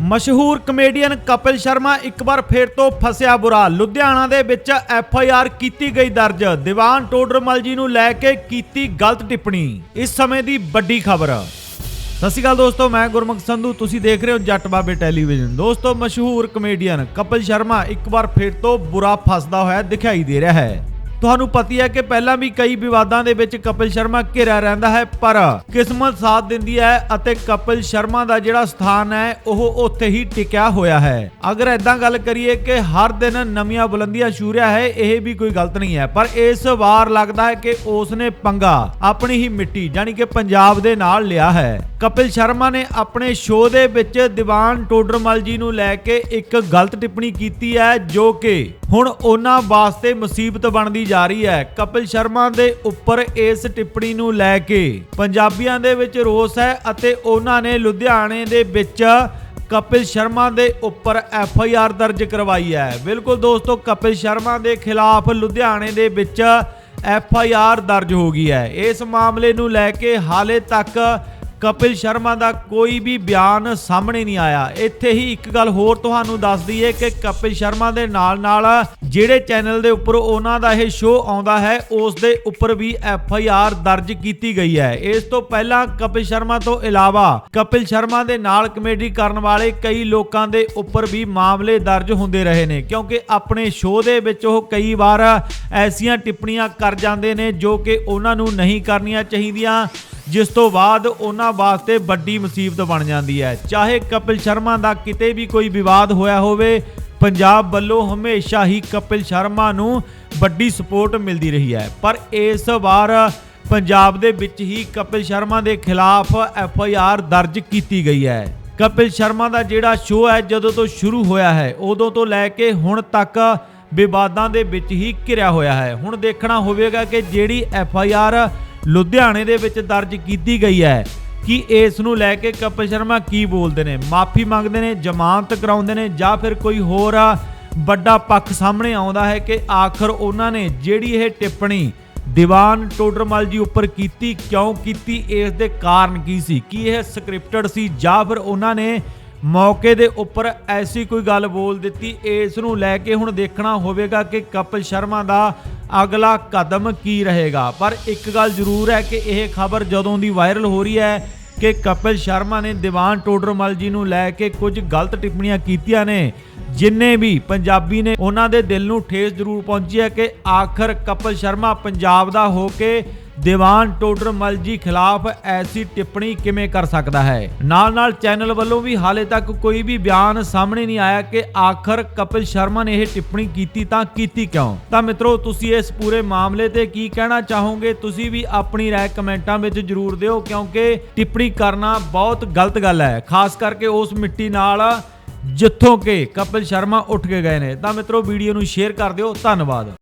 ਮਸ਼ਹੂਰ ਕਮੇਡੀਅਨ ਕਪਿਲ ਸ਼ਰਮਾ ਇੱਕ ਵਾਰ ਫੇਰ ਤੋਂ ਫਸਿਆ ਬੁਰਾ। ਲੁਧਿਆਣਾ ਦੇ ਵਿੱਚ ਐਫ ਆਈ ਆਰ ਕੀਤੀ ਗਈ ਦਰਜ। ਦੀਵਾਨ ਟੋਡਰਮਲ ਜੀ ਨੂੰ ਲੈ ਕੇ ਕੀਤੀ ਗਲਤ ਟਿੱਪਣੀ। ਇਸ ਸਮੇਂ ਦੀ ਵੱਡੀ ਖਬਰ। ਸਤਿ ਸ਼੍ਰੀ ਅਕਾਲ ਦੋਸਤੋ, ਮੈਂ ਗੁਰਮੁਖ ਸੰਧੂ। ਤੁਸੀਂ ਦੇਖ ਰਹੇ ਹੋ ਜੱਟ ਬਾਬੇ ਟੈਲੀਵਿਜ਼ਨ। ਦੋਸਤੋ, ਮਸ਼ਹੂਰ ਕਮੇਡੀਅਨ ਕਪਿਲ ਸ਼ਰਮਾ ਇੱਕ ਵਾਰ ਫੇਰ ਤੋਂ ਬੁਰਾ ਫਸਦਾ ਹੋਇਆ ਦਿਖਾਈ ਦੇ ਰਿਹਾ ਹੈ। ਤੁਹਾਨੂੰ ਪਤੀ ਹੈ ਕਿ ਪਹਿਲਾਂ ਵੀ ਕਈ ਵਿਵਾਦਾਂ ਦੇ ਵਿੱਚ ਕਪਿਲ ਸ਼ਰਮਾ ਘਿਰਿਆ ਰਹਿੰਦਾ ਹੈ, ਪਰ ਕਿਸਮਤ ਸਾਥ ਦਿੰਦੀ ਹੈ ਅਤੇ ਕਪਿਲ ਸ਼ਰਮਾ ਦਾ ਜਿਹੜਾ ਸਥਾਨ ਹੈ, ਉਹ ਉੱਥੇ ਹੀ ਟਿਕਿਆ ਹੋਇਆ ਹੈ। ਅਗਰ ਐਦਾਂ ਗੱਲ ਕਰੀਏ ਕਿ ਹਰ ਦਿਨ ਨਵੀਆਂ ਬੁਲੰਦੀਆਂ ਛੂ ਰਿਹਾ ਹੈ, ਇਹ ਵੀ ਕੋਈ ਗਲਤ ਨਹੀਂ ਹੈ, ਪਰ ਇਸ ਵਾਰ ਲੱਗਦਾ ਹੈ ਕਿ ਉਸ ਨੇ ਪੰਗਾ ਆਪਣੀ ਹੀ ਮਿੱਟੀ ਯਾਨੀ ਕਿ ਪੰਜਾਬ ਦੇ ਨਾਲ ਲਿਆ ਹੈ। ਕਪਿਲ ਸ਼ਰਮਾ ਨੇ ਆਪਣੇ ਸ਼ੋਅ ਦੇ ਵਿੱਚ ਦੀਵਾਨ ਟੋਡਰਮਲ ਜੀ ਨੂੰ ਲੈ ਕੇ ਇੱਕ ਗਲਤ ਟਿੱਪਣੀ ਕੀਤੀ ਹੈ, ਜੋ ਕਿ ਹੁਣ ਉਹਨਾਂ ਵਾਸਤੇ ਮੁਸੀਬਤ ਬਣਦੀ ਜਾ ਰਹੀ ਹੈ। ਕਪਿਲ ਸ਼ਰਮਾ ਦੇ ਉੱਪਰ ਇਸ ਟਿੱਪਣੀ ਨੂੰ ਲੈ ਕੇ ਪੰਜਾਬੀਆਂ ਦੇ ਵਿੱਚ ਰੋਸ ਹੈ ਅਤੇ ਉਹਨਾਂ ਨੇ ਲੁਧਿਆਣੇ ਦੇ ਵਿੱਚ ਕਪਿਲ ਸ਼ਰਮਾ ਦੇ ਉੱਪਰ ਐਫ ਆਈ ਆਰ ਦਰਜ ਕਰਵਾਈ ਹੈ। ਬਿਲਕੁਲ ਦੋਸਤੋ, ਕਪਿਲ ਸ਼ਰਮਾ ਦੇ ਖਿਲਾਫ ਲੁਧਿਆਣੇ ਦੇ ਵਿੱਚ ਐਫ ਆਈ ਆਰ ਦਰਜ ਹੋ ਗਈ ਹੈ। ਇਸ ਮਾਮਲੇ ਨੂੰ ਲੈ ਕੇ ਹਾਲੇ ਤੱਕ ਕਪਿਲ ਸ਼ਰਮਾ ਦਾ ਕੋਈ ਵੀ ਬਿਆਨ ਸਾਹਮਣੇ ਨਹੀਂ ਆਇਆ। ਇੱਥੇ ਹੀ ਇੱਕ ਗੱਲ ਹੋਰ ਤੁਹਾਨੂੰ ਦੱਸ ਦਈਏ ਕਿ ਕਪਿਲ ਸ਼ਰਮਾ ਦੇ ਨਾਲ ਨਾਲ ਜਿਹੜੇ ਚੈਨਲ ਦੇ ਉੱਪਰ ਉਹਨਾਂ ਦਾ ਇਹ ਸ਼ੋਅ ਆਉਂਦਾ ਹੈ, ਉਸ ਦੇ ਉੱਪਰ ਵੀ ਐਫ ਆਈ ਆਰ ਦਰਜ ਕੀਤੀ ਗਈ ਹੈ। ਇਸ ਤੋਂ ਪਹਿਲਾਂ ਕਪਿਲ ਸ਼ਰਮਾ ਤੋਂ ਇਲਾਵਾ ਕਪਿਲ ਸ਼ਰਮਾ ਦੇ ਨਾਲ ਕਮੇਡੀ ਕਰਨ ਵਾਲੇ ਕਈ ਲੋਕਾਂ ਦੇ ਉੱਪਰ ਵੀ ਮਾਮਲੇ ਦਰਜ ਹੁੰਦੇ ਰਹੇ ਨੇ, ਕਿਉਂਕਿ ਆਪਣੇ ਸ਼ੋਅ ਦੇ ਵਿੱਚ ਉਹ ਕਈ ਵਾਰ ਐਸੀਆਂ ਟਿੱਪਣੀਆਂ ਕਰ ਜਾਂਦੇ ਨੇ ਜੋ ਕਿ ਉਹਨਾਂ ਨੂੰ ਨਹੀਂ ਕਰਨੀਆਂ ਚਾਹੀਦੀਆਂ। ਜਿਸ ਤੋਂ ਬਾਅਦ ਉਹਨਾਂ ਵਾਸਤੇ ਵੱਡੀ ਮੁਸੀਬਤ ਬਣ ਜਾਂਦੀ ਹੈ। ਚਾਹੇ ਕਪਿਲ ਸ਼ਰਮਾ ਦਾ ਕਿਤੇ ਵੀ ਕੋਈ ਵਿਵਾਦ ਹੋਇਆ ਹੋਵੇ, ਪੰਜਾਬ ਵੱਲੋਂ ਹਮੇਸ਼ਾ ਹੀ ਕਪਿਲ ਸ਼ਰਮਾ ਨੂੰ ਵੱਡੀ ਸਪੋਰਟ ਮਿਲਦੀ ਰਹੀ ਹੈ। ਪਰ ਇਸ ਵਾਰ ਪੰਜਾਬ ਦੇ ਵਿੱਚ ਹੀ ਕਪਿਲ ਸ਼ਰਮਾ ਦੇ ਖਿਲਾਫ ਐਫ ਆਈ ਆਰ ਦਰਜ ਕੀਤੀ ਗਈ ਹੈ। ਕਪਿਲ ਸ਼ਰਮਾ ਦਾ ਜਿਹੜਾ ਸ਼ੋਅ ਹੈ, ਜਦੋਂ ਤੋਂ ਸ਼ੁਰੂ ਹੋਇਆ ਹੈ, ਉਦੋਂ ਤੋਂ ਲੈ ਕੇ ਹੁਣ ਤੱਕ ਵਿਵਾਦਾਂ ਦੇ ਵਿੱਚ ਹੀ ਘਿਰਿਆ ਹੋਇਆ ਹੈ। ਹੁਣ ਦੇਖਣਾ ਹੋਵੇਗਾ ਕਿ ਜਿਹੜੀ ਐਫ ਆਈ ਆਰ ਲੁਧਿਆਣੇ ਦੇ ਵਿੱਚ ਦਰਜ ਕੀਤੀ ਗਈ ਹੈ ਕਿ ਇਸ ਨੂੰ ਲੈ ਕੇ ਕਪਿਲ ਸ਼ਰਮਾ ਕੀ ਬੋਲਦੇ ਨੇ? ਮਾਫੀ ਮੰਗਦੇ ਨੇ, ਜ਼ਮਾਨਤ ਕਰਾਉਂਦੇ ਨੇ ਜਾਂ ਫਿਰ ਕੋਈ ਹੋਰ ਵੱਡਾ ਪੱਖ ਸਾਹਮਣੇ ਆਉਂਦਾ ਹੈ ਕਿ ਆਖਰ ਉਹਨਾਂ ਨੇ ਜਿਹੜੀ ਇਹ ਟਿੱਪਣੀ ਦੀਵਾਨ ਟੋਡਰਮਲ ਜੀ ਉੱਪਰ ਕੀਤੀ, ਕਿਉਂ ਕੀਤੀ, ਇਸ ਦੇ ਕਾਰਨ ਕੀ ਸੀ? ਕੀ ਇਹ ਸਕ੍ਰਿਪਟਡ ਸੀ ਜਾਂ ਫਿਰ ਉਹਨਾਂ ਨੇ ਮੌਕੇ ਦੇ ਉੱਪਰ ਐਸੀ ਕੋਈ ਗੱਲ ਬੋਲ ਦਿੱਤੀ? ਇਸ ਨੂੰ ਲੈ ਕੇ ਹੁਣ ਦੇਖਣਾ ਹੋਵੇਗਾ ਕਿ ਕਪਿਲ ਸ਼ਰਮਾ ਦਾ ਅਗਲਾ ਕਦਮ ਕੀ ਰਹੇਗਾ? ਪਰ ਇੱਕ ਗੱਲ ਜ਼ਰੂਰ ਹੈ ਕਿ ਇਹ ਖਬਰ ਜਦੋਂ ਦੀ ਵਾਇਰਲ ਹੋ ਰਹੀ ਹੈ ਕਿ ਕਪਿਲ ਸ਼ਰਮਾ ਨੇ ਦੀਵਾਨ ਟੋਡਰਮਲ ਜੀ ਨੂੰ ਲੈ ਕੇ ਕੁਝ ਗਲਤ ਟਿੱਪਣੀਆਂ ਕੀਤੀਆਂ ਨੇ, ਜਿੰਨੇ ਵੀ ਪੰਜਾਬੀ ਨੇ ਉਹਨਾਂ ਦੇ ਦਿਲ ਨੂੰ ਠੇਸ ਜ਼ਰੂਰ ਪਹੁੰਚੀ ਹੈ ਕਿ ਆਖਰ ਕਪਿਲ ਸ਼ਰਮਾ ਪੰਜਾਬ ਦਾ ਹੋ ਕੇ ਦੀਵਾਨ ਟੋਡਰਮਲ ਜੀ ਖਿਲਾਫ ਐਸੀ ਟਿੱਪਣੀ ਕਿਵੇਂ ਕਰ ਸਕਦਾ ਹੈ? ਨਾਲ ਨਾਲ ਚੈਨਲ ਵੱਲੋਂ ਵੀ ਹਾਲੇ ਤੱਕ ਕੋਈ ਵੀ ਬਿਆਨ ਸਾਹਮਣੇ ਨਹੀਂ ਆਇਆ ਕਿ ਆਖਰ ਕਪਿਲ ਸ਼ਰਮਾ ਨੇ ਇਹ ਟਿੱਪਣੀ ਕੀਤੀ ਤਾਂ ਕੀਤੀ ਕਿਉਂ? ਤਾਂ ਮਿੱਤਰੋ, ਤੁਸੀਂ ਇਸ ਪੂਰੇ ਮਾਮਲੇ ਤੇ ਕੀ ਕਹਿਣਾ ਚਾਹੋਗੇ? ਤੁਸੀਂ ਵੀ ਆਪਣੀ ਰਾਏ ਕਮੈਂਟਾਂ ਵਿੱਚ ਜਰੂਰ ਦਿਓ, ਕਿਉਂਕਿ ਟਿੱਪਣੀ ਕਰਨਾ ਬਹੁਤ ਗਲਤ ਗੱਲ ਹੈ। ਖਾਸ ਕਰਕੇ ਉਸ ਮਿੱਟੀ ਨਾਲ ਜਿੱਥੋਂ ਕਿ ਕਪਿਲ ਸ਼ਰਮਾ ਉੱਠ ਕੇ ਗਏ ਨੇ। ਤਾਂ ਮਿੱਤਰੋ, ਵੀਡੀਓ ਨੂੰ ਸ਼ੇਅਰ ਕਰ ਦਿਓ। ਧੰਨਵਾਦ।